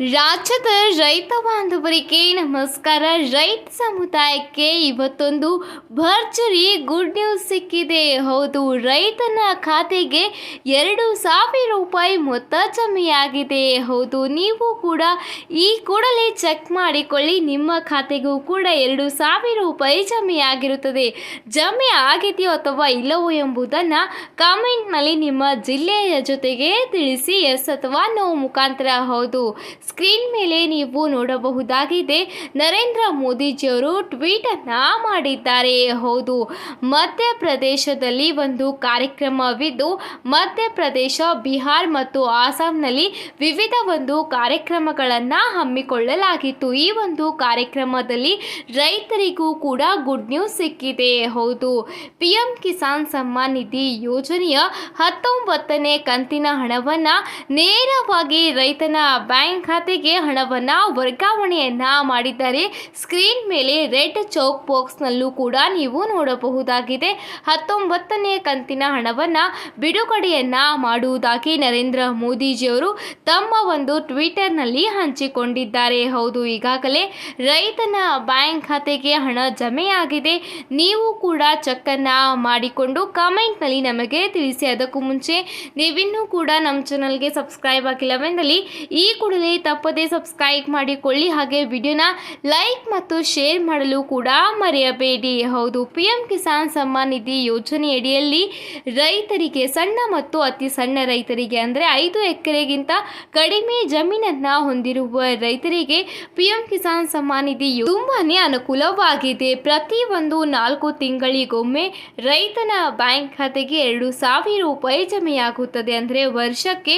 ರಾಜ್ಯದ ರೈತ ಬಾಂಧವರಿಗೆ ನಮಸ್ಕಾರ. ರೈತ ಸಮುದಾಯಕ್ಕೆ ಇವತ್ತೊಂದು ಭರ್ಜರಿ ಗುಡ್ ನ್ಯೂಸ್ ಸಿಕ್ಕಿದೆ. ಹೌದು, ರೈತನ ಖಾತೆಗೆ ಎರಡು ಸಾವಿರ ರೂಪಾಯಿ ಮೊತ್ತ ಜಮೆಯಾಗಿದೆ. ಹೌದು, ನೀವು ಕೂಡ ಈ ಕೂಡಲೇ ಚೆಕ್ ಮಾಡಿಕೊಳ್ಳಿ. ನಿಮ್ಮ ಖಾತೆಗೂ ಕೂಡ ಎರಡು ಸಾವಿರ ರೂಪಾಯಿ ಜಮೆಯಾಗಿರುತ್ತದೆ. ಜಮೆ ಆಗಿದೆಯೋ ಅಥವಾ ಇಲ್ಲವೋ ಎಂಬುದನ್ನು ಕಾಮೆಂಟ್ನಲ್ಲಿ ನಿಮ್ಮ ಜಿಲ್ಲೆಯ ಜೊತೆಗೆ ತಿಳಿಸಿ. ಎಸ್ ಅಥವಾ ನೋ ಮುಖಾಂತರ. ಹೌದು ಸ್ಕ್ರೀನ್ ಮೇಲೆ ನೀವು ನೋಡಬಹುದಾಗಿದೆ. ನರೇಂದ್ರ ಮೋದಿಜಿಯವರು ಟ್ವೀಟ್ ಅನ್ನ ಮಾಡಿದ್ದಾರೆ. ಹೌದು, ಮಧ್ಯಪ್ರದೇಶದಲ್ಲಿ ಒಂದು ಕಾರ್ಯಕ್ರಮವಿದ್ದು, ಮಧ್ಯಪ್ರದೇಶ, ಬಿಹಾರ್ ಮತ್ತು ಆಸಾಂನಲ್ಲಿ ವಿವಿಧ ಒಂದು ಕಾರ್ಯಕ್ರಮಗಳನ್ನು ಹಮ್ಮಿಕೊಳ್ಳಲಾಗಿತ್ತು. ಈ ಒಂದು ಕಾರ್ಯಕ್ರಮದಲ್ಲಿ ರೈತರಿಗೂ ಕೂಡ ಗುಡ್ ನ್ಯೂಸ್ ಸಿಕ್ಕಿದೆ. ಹೌದು ಪಿ ಎಂ ಕಿಸಾನ್ ಸಮ್ಮಾನ್ ನಿಧಿ ಯೋಜನೆಯ ಹತ್ತೊಂಬತ್ತನೇ ಕಂತಿನ ಹಣವನ್ನು ನೇರವಾಗಿ ರೈತನ ಬ್ಯಾಂಕ್ ಖಾತೆಗೆ ಹಣವನ್ನು ವರ್ಗಾವಣೆಯನ್ನ ಮಾಡಿದ್ದಾರೆ. ಸ್ಕ್ರೀನ್ ಮೇಲೆ ರೆಡ್ ಚೌಕ್ ಬಾಕ್ಸ್ನಲ್ಲೂ ಕೂಡ ನೀವು ನೋಡಬಹುದಾಗಿದೆ. ಹತ್ತೊಂಬತ್ತನೇ ಕಂತಿನ ಹಣವನ್ನು ಬಿಡುಗಡೆಯನ್ನ ಮಾಡುವುದಾಗಿ ನರೇಂದ್ರ ಮೋದಿಜಿಯವರು ತಮ್ಮ ಒಂದು ಟ್ವಿಟರ್ನಲ್ಲಿ ಹಂಚಿಕೊಂಡಿದ್ದಾರೆ. ಹೌದು, ಈಗಾಗಲೇ ರೈತನ ಬ್ಯಾಂಕ್ ಖಾತೆಗೆ ಹಣ ಜಮೆಯಾಗಿದೆ. ನೀವು ಕೂಡ ಚೆಕ್ಕನ್ನು ಮಾಡಿಕೊಂಡು ಕಾಮೆಂಟ್ನಲ್ಲಿ ನಮಗೆ ತಿಳಿಸಿ. ಅದಕ್ಕೂ ಮುಂಚೆ ನೀವಿನ್ನೂ ಕೂಡ ನಮ್ಮ ಚಾನಲ್ಗೆ ಸಬ್ಸ್ಕ್ರೈಬ್ ಆಗಿಲ್ಲವೆಂದಲ್ಲಿ ಈ ಕೂಡಲೇ ತಪ್ಪದೇ ಸಬ್ಸ್ಕ್ರೈಬ್ ಮಾಡಿಕೊಳ್ಳಿ. ಹಾಗೆ ವಿಡಿಯೋನ ಲೈಕ್ ಮತ್ತು ಶೇರ್ ಮಾಡಲು ಕೂಡ ಮರೆಯಬೇಡಿ. ಹೌದು ಪಿ ಕಿಸಾನ್ ಸಮ್ಮಾನ್ ನಿಧಿ ಯೋಜನೆಯಡಿಯಲ್ಲಿ ರೈತರಿಗೆ, ಸಣ್ಣ ಮತ್ತು ಅತಿ ಸಣ್ಣ ರೈತರಿಗೆ ಅಂದರೆ ಐದು ಎಕರೆಗಿಂತ ಕಡಿಮೆ ಜಮೀನನ್ನು ಹೊಂದಿರುವ ರೈತರಿಗೆ ಪಿ ಕಿಸಾನ್ ಸಮ್ಮಾನ್ ನಿಧಿ ತುಂಬಾ ಅನುಕೂಲವಾಗಿದೆ. ಪ್ರತಿ ಒಂದು ನಾಲ್ಕು ತಿಂಗಳಿಗೊಮ್ಮೆ ರೈತನ ಬ್ಯಾಂಕ್ ಖಾತೆಗೆ ಎರಡು ಸಾವಿರ ರೂಪಾಯಿ ಜಮೆಯಾಗುತ್ತದೆ. ಅಂದರೆ ವರ್ಷಕ್ಕೆ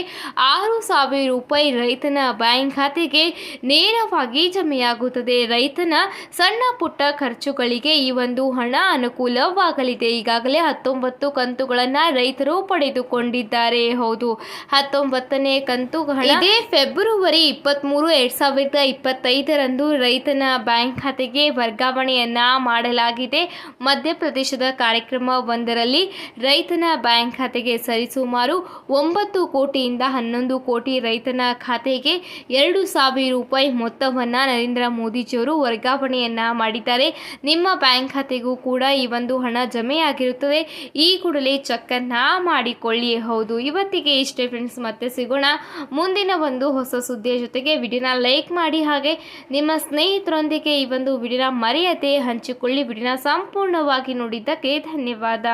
ಆರು ಸಾವಿರ ರೂಪಾಯಿ ರೈತನ ಬ್ಯಾಂಕ್ ಖಾತೆಗೆ ನೇರವಾಗಿ ಜಮೆಯಾಗುತ್ತದೆ. ರೈತನ ಸಣ್ಣ ಪುಟ್ಟ ಖರ್ಚುಗಳಿಗೆ ಈ ಒಂದು ಹಣ ಅನುಕೂಲವಾಗಲಿದೆ. ಈಗಾಗಲೇ ಹತ್ತೊಂಬತ್ತು ಕಂತುಗಳನ್ನು ರೈತರು ಪಡೆದುಕೊಂಡಿದ್ದಾರೆ. ಹೌದು, ಹತ್ತೊಂಬತ್ತನೇ ಕಂತು ಇದೇ ಫೆಬ್ರವರಿ ಇಪ್ಪತ್ತ್ಮೂರು ಎರಡು ಸಾವಿರದ ಇಪ್ಪತ್ತೈದರಂದು ರೈತನ ಬ್ಯಾಂಕ್ ಖಾತೆಗೆ ವರ್ಗಾವಣೆಯನ್ನ ಮಾಡಲಾಗಿದೆ. ಮಧ್ಯಪ್ರದೇಶದ ಕಾರ್ಯಕ್ರಮ ಒಂದರಲ್ಲಿ ರೈತನ ಬ್ಯಾಂಕ್ ಖಾತೆಗೆ ಸರಿಸುಮಾರು ಒಂಬತ್ತು ಕೋಟಿಯಿಂದ ಹನ್ನೊಂದು ಕೋಟಿ ರೈತನ ಖಾತೆಗೆ ಎರಡು ಸಾವಿರ ರೂಪಾಯಿ ಮೊತ್ತವನ್ನು ನರೇಂದ್ರ ಮೋದಿಜಿಯವರು ವರ್ಗಾವಣೆಯನ್ನು ಮಾಡಿದ್ದಾರೆ. ನಿಮ್ಮ ಬ್ಯಾಂಕ್ ಖಾತೆಗೂ ಕೂಡ ಈ ಒಂದು ಹಣ ಜಮೆಯಾಗಿರುತ್ತದೆ. ಈ ಕೂಡಲೇ ಚೆಕ್ಕನ್ನು ಮಾಡಿಕೊಳ್ಳಿ. ಹೌದು, ಇವತ್ತಿಗೆ ಇಷ್ಟೇ ಫ್ರೆಂಡ್ಸ್ ಮತ್ತೆ ಸಿಗೋಣ. ಮುಂದಿನ ಒಂದು ಹೊಸ ಸುದ್ದಿಯ ಜೊತೆಗೆ ವಿಡಿಯೋನ ಲೈಕ್ ಮಾಡಿ ಹಾಗೆ ನಿಮ್ಮ ಸ್ನೇಹಿತರೊಂದಿಗೆ ಈ ಒಂದು ವಿಡಿಯೋನ ಮರೆಯದೆ ಹಂಚಿಕೊಳ್ಳಿ. ವಿಡಿಯೋನ ಸಂಪೂರ್ಣವಾಗಿ ನೋಡಿದ್ದಕ್ಕೆ ಧನ್ಯವಾದ.